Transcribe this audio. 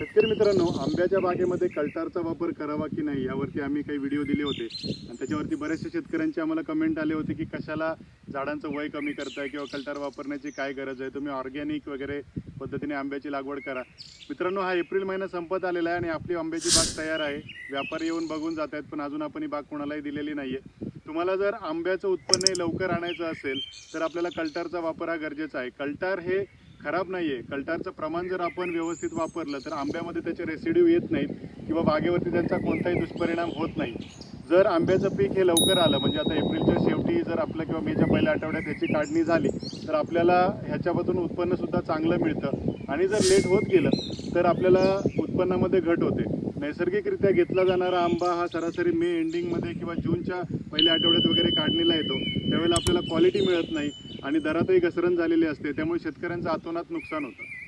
शेतकरी मित्रांनो आंब्याच्या बागेमध्ये कल्टारचा वापर करावा की नाही यावरती आम्ही काही व्हिडिओ दिले होते. आणि त्याच्यावरती बऱ्याचशा शेतकऱ्यांचे आम्हाला कमेंट आले होते की कशाला झाडांचं वय कमी करताय किंवा कल्टार वापरण्याची काय गरज आहे. तुम्ही ऑर्गॅनिक वगैरे पद्धतीने आंब्याची लागवड करा. मित्रांनो हा एप्रिल महिना संपत आलेला आहे आणि आपली आंब्याची बाग तयार आहे. व्यापारी येऊन बघून जात आहेत पण अजून आपण ही बाग कोणालाही दिलेली नाही आहे तुम्हाला जर आंब्याचं उत्पन्न हे लवकर आणायचं असेल तर आपल्याला कल्टारचा वापर हा गरजेचा आहे. कल्टार हे खराब नाही आहे कल्टारचं प्रमाण जर आपण व्यवस्थित वापरलं तर आंब्यामध्ये त्याचे रेसिड्यू येत नाहीत किंवा बागेवरती त्यांचा कोणताही दुष्परिणाम होत नाही. जर आंब्याचं पीक हे लवकर आलं म्हणजे आता एप्रिलच्या शेवटी जर आपलं किंवा मेच्या पहिल्या आठवड्यात याची काढणी झाली तर आपल्याला ह्याच्यामधून उत्पन्नसुद्धा चांगलं मिळतं. आणि जर लेट होत गेलं तर आपल्याला उत्पन्नामध्ये घट होते. नैसर्गिकरित्या घेतला जाणारा आंबा हा सरासरी मे एंडिंगमध्ये किंवा जूनच्या पहिल्या आठवड्यात वगैरे काढणीला येतो. त्यावेळेला आपल्याला क्वालिटी मिळत नाही. आणि दरातही घसरण झालेली असते त्यामुळे शेतकऱ्यांचं आतोनात नुकसान होतं.